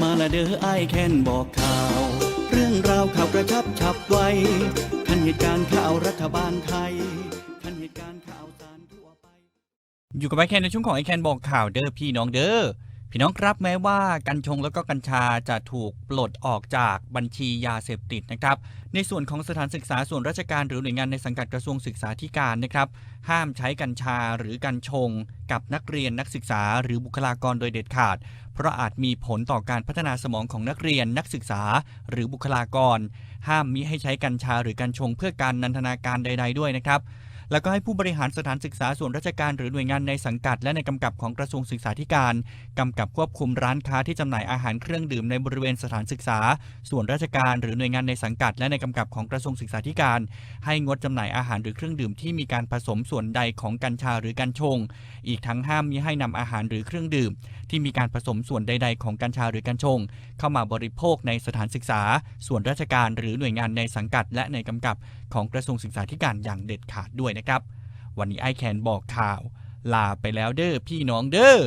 มาละเด้อไอแคนบอกข่าว เรื่องราวข่าวกระชับฉับไวทันเหตุการณ์ข่าวรัฐบาลไทยทันเหตุการณ์ข่าวสารทั่วไป อยู่กับไอแคนในช่วงของไอแคนบอกข่าวเด้อพี่น้องเด้อ พี่น้องครับแม้ว่ากัญชงแล้วก็กัญชาจะถูกปลดออกจากบัญชียาเสพติดนะครับ ในส่วนของสถานศึกษาส่วนราชการหรือหน่วยงานในสังกัดกระทรวงศึกษาธิการนะครับ ห้ามใช้กัญชาหรือกัญชง กับนักเรียนนักศึกษาหรือบุคลากรโดยเด็ดขาด เพราะอาจมีผลต่อการพัฒนาสมองของนักเรียนนักศึกษาหรือบุคลากร ห้ามมิให้ใช้กัญชาหรือกัญชง เพื่อการนันทนาการใด ๆ ด้วยนะครับ แล้วก็ให้ผู้บริหารสถานศึกษาส่วนราชการหรือหน่วยงานในสังกัด และในกำกับของกระทรวงศึกษาธิการกำกับควบคุมร้านค้าที่จำหน่ายอาหารเครื่องดื่มในบริเวณสถานศึกษา ส่วนราชการหรือหน่วยงานในสังกัด และในกำกับของกระทรวงศึกษาธิการ ให้งดจำหน่ายอาหารหรือเครื่องดื่มที่มีการผสมส่วนใดของกัญชาหรือกัญชง อีกทั้งห้ามมิให้นำอาหารหรือเครื่องดื่ม ที่มีการผสมส่วนใด ๆ ของกัญชาหรือกัญชง เข้ามาบริโภคในสถานศึกษา ส่วนราชการหรือหน่วยงานในสังกัด และในกำกับของกระทรวงศึกษาธิการอย่างเด็ดขาดด้วยนะครับ วันนี้ไอแคนบอกข่าว ลาไปแล้วเด้อพี่น้องเด้อ